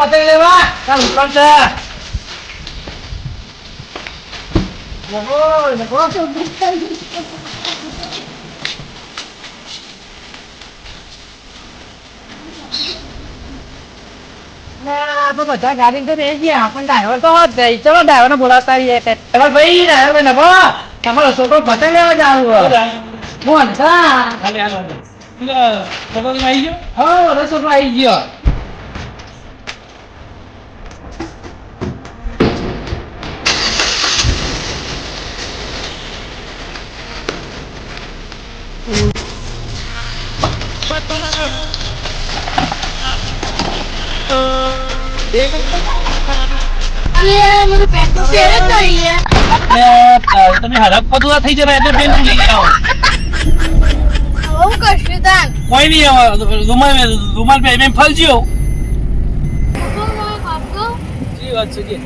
પતંગ લેવા બધા ગાડી તો રહી ગયા. પણ ડ્રાઈવર તો હોત ચલો ડ્રાઈવર ને બોલાવતા રહીએ ડ્રાઈવર ભાઈ, ડ્રાઈવર નભો, તમારો છોકરો પતંગ લેવા જાવ. મોહન હાલે હાલો હાલો. આવી ગયો? હો રસોડો આવી ગયો. તમે હરક પતુલા થઈ જાય એટલે બેન લઈ આવો કરશું તાન કોઈ નહીં આવે રૂમાલ રૂમાલ ભાઈ મેં ફલજ્યો. જી વાત છે જી.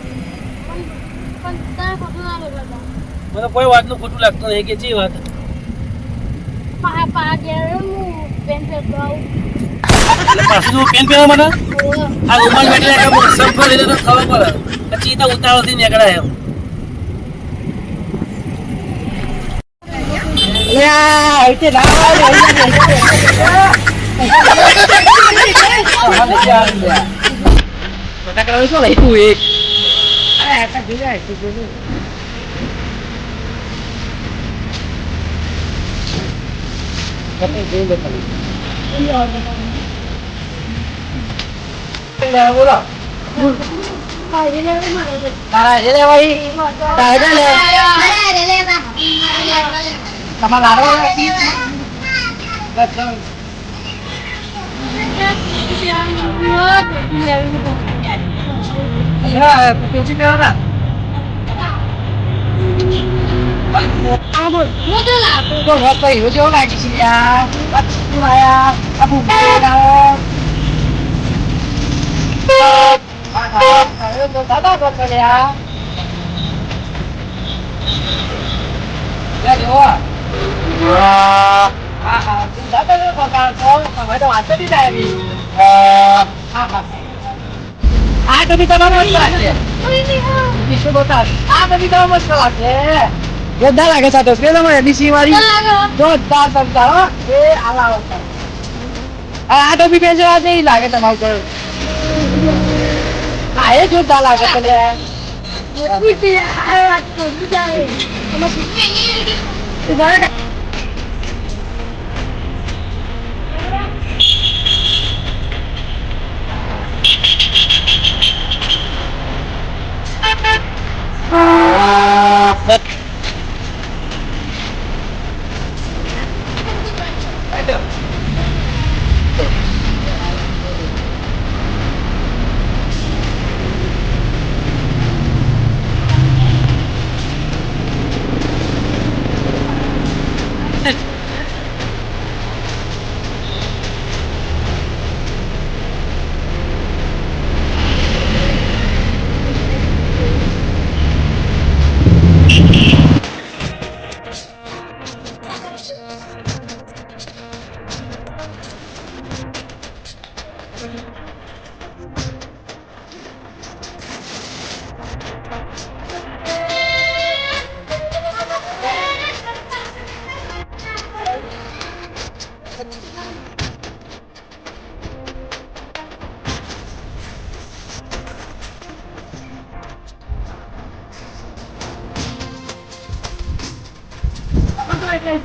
મને કોઈ વાતનું ખોટું લાગતું નહીં કે જી વાત. પાછું પેન પહેરો મને આ રૂમાલ બેઠે ખબર પડે. પછી તો ઉતાવળથી નીકળાય એમ. યા એટલે ના આવે ફટાકડા શું લઈ તું એક અરે આ કાંઈ જોયા તું જોયું કઈ જોઈ લે તમે બોલો તારા જે લેવાય તારા જે લે તમારા લાડવા બસ હા પેચી મેળો ના તો વાત તો એવું જેવું લાગે છે યાર પાછું આયા આ ભૂખે ના દાદા તો ચડ્યા લે જો હા હા દાદા તો પગાર તો હવે તો વાંચો નહીં આવી હા હા આ તો બી તમારો મસ્ત લાગશે વિશ્વ બોટાદ આ તો બી તમારો મસ્ત લાગશે જોરદાર લાગે છે. તો કે તમારે એબીસી વાળી જોરદાર તમતા એ આલા આ તો બી પેજવા નહીં લાગે તમારું પર હા એ જોરદાર લાગે Regard છે લે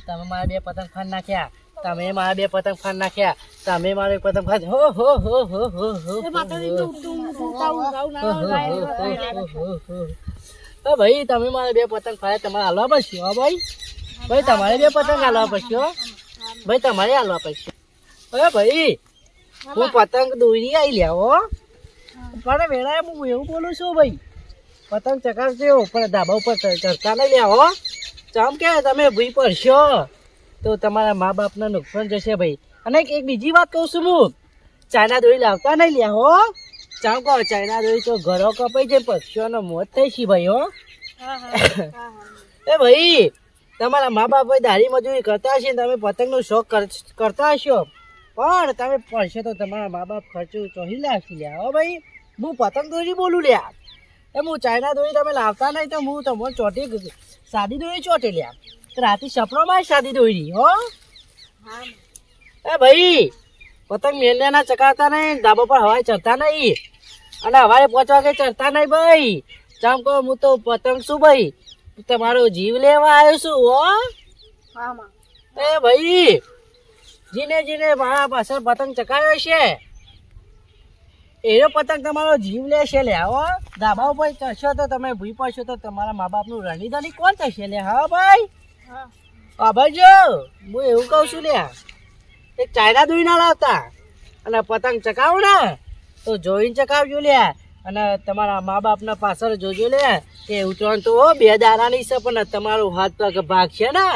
તમે મારા બે પતંગ ફાન નાખ્યા તમે મારા બે પતંગ ફાન નાખ્યા તમે મારે પતંગ ફાન હો હો હો હો હો હો ભાઈ તમે મારે બે પતંગ ફાડ્યા તમારે હાલવા પડશે હો ભાઈ ભાઈ તમારે બે પતંગ હાલવા પડશે હો ભાઈ તમારે હાલવા પડશે હવે ભાઈ હું પતંગ દોરી આવી લેવો પણ વેળાએ હું એવું બોલું છું ભાઈ પતંગ ચકાસજો પણ ધાબા ઉપર ચડતા નહીં લેવો ચમ કે તમે ભૂઈ પડશો તો તમારા મા બાપને નુકસાન જશે ભાઈ. અને એક બીજી વાત કહું છું હું. ચાઇના દોરી લાવતા નહીં લ્યા હો. ચામ કહો ચાઇના દોરી તો ઘરો કપાઈ જાય પક્ષીઓનો મોત થઈ છે ભાઈ હો. એ ભાઈ તમારા મા બાપ દાઢી મજૂરી કરતા હશે તમે પતંગનો શોખ કર- કરતા હશો. પણ તમે પડશો તો તમારા મા બાપ ખર્ચો ચોહી લાગશે લ્યા હો ભાઈ. હું પતંગ દોરી બોલું લ્યા. એ હું ચાઇના દોરી તમે લાવતા નહીં તો હું તમને ચોટી સાદી દોરી ચોટી લ્યા. તો સપનો માં શાદી દોરી હો? એ ભાઈ પતંગ મેલ્યાના ચકાવતા નહીં ધાબા પર હવાય ચડતા નહીં. અને હવાએ પાંચ વાગે ચડતા નહીં ભાઈ. ચામ કહો હું તો પતંગ શું ભાઈ? તમારો જીવ લેવા આવ્યો છું હો? એ ભાઈ જીને જીને મારા પાસે પતંગ ચકાવ્યો છે. એનો પતંગ તમારો જીવ લેશે લે હો? ધાબા ઉપર ચડશો તો તમે ભૂઈ પડશો તો તમારા મા બાપનું રણીધણી કોણ થશે લે હા ભાઈ? અભાજો હું એવું કહું છું લે એક ચાયડા દોરી ના લાવતા અને પતંગ ચકાવો ને તો જોઈને ચકાવજો લે. અને તમારા મા બાપના પાછળ જોજો લે કે ઉત્તરાયણ તો બે દારાની છે પણ તમારું હાથ પગ ભાગ છે ને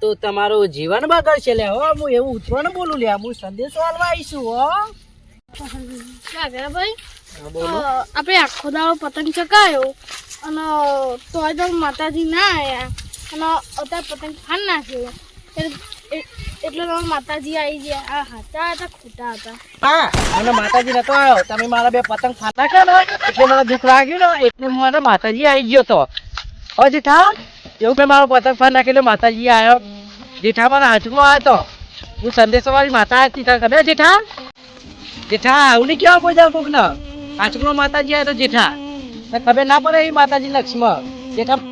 તો તમારું જીવન બગડશે લે. હો હું એવું ઉત્તરાયણ બોલું લે હું સંદેશો હાલવા આવીશું હો. ભાઈ? આપણે આખો દાડો પતંગ ચકાયો અને તોય તો માતાજી ના આવ્યા અને અત્યારે પતંગ ફાન નાખ્યો એટલે તમે માતાજી આવી ગયા. આ હતા હતા, ખોટા હતા. હા, અને માતાજી નતો આવ્યો તમે મારા બે પતંગ ફાટા નાખ્યા ને, એટલે મને દુઃખ લાગ્યું ને, એટલે હું મારા માતાજી આવી ગયો તો. હવે જેઠા, એવું મેં મારો પતંગ ફાન નાખેલો માતાજી આવ્યો જેઠા, મારા હાથમાં આવ્યો તો. હું સંદેશવાળી માતા હતી તમે જેઠા? જેઠા, આવું નહીં કેવા કોઈ જાવ કોક માતાજી આવ્યો તો, જેઠા. ખબર ના પડે એ માતાજી લક્ષ્મણ જેઠા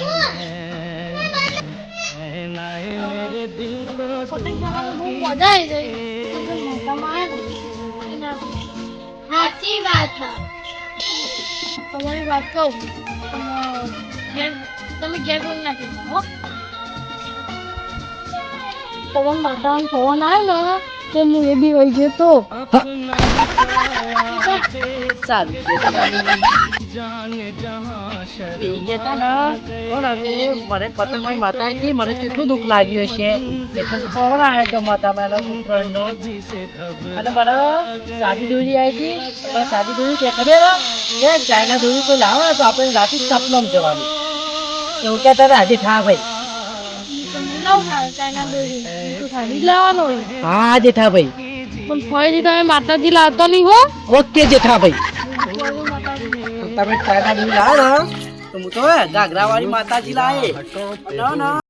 પતંગ ચગાવવાની બહુ મજા આવી આવે ને સાચી વાત તમારી વાત કહું તમે ઘેર કોઈ નાખી હો. તમે માતાનો ફોન આવ્યો ને તો હું એ બી હોય ગયો તો સારું પણ મને કેટલું દુઃખ લાગ્યું છે કોણ આવે તો માતા મારા સાદી આવી હતી સાદી દોરી કે ખબર લાવો તો આપણે રાતે સપનામાં જવાનું એવું હતા આજે થા ભાઈ હા જેઠા ભાઈ પણ ફરીથી તમે માતાજી લાવતા નહીં હો. ઓકે જેઠા ભાઈ ફરી માતાજી તો તમે ચાઇના દોરી લાવો ને તો હું તો ઘાઘરા વાળી માતાજી લાવે ના ના.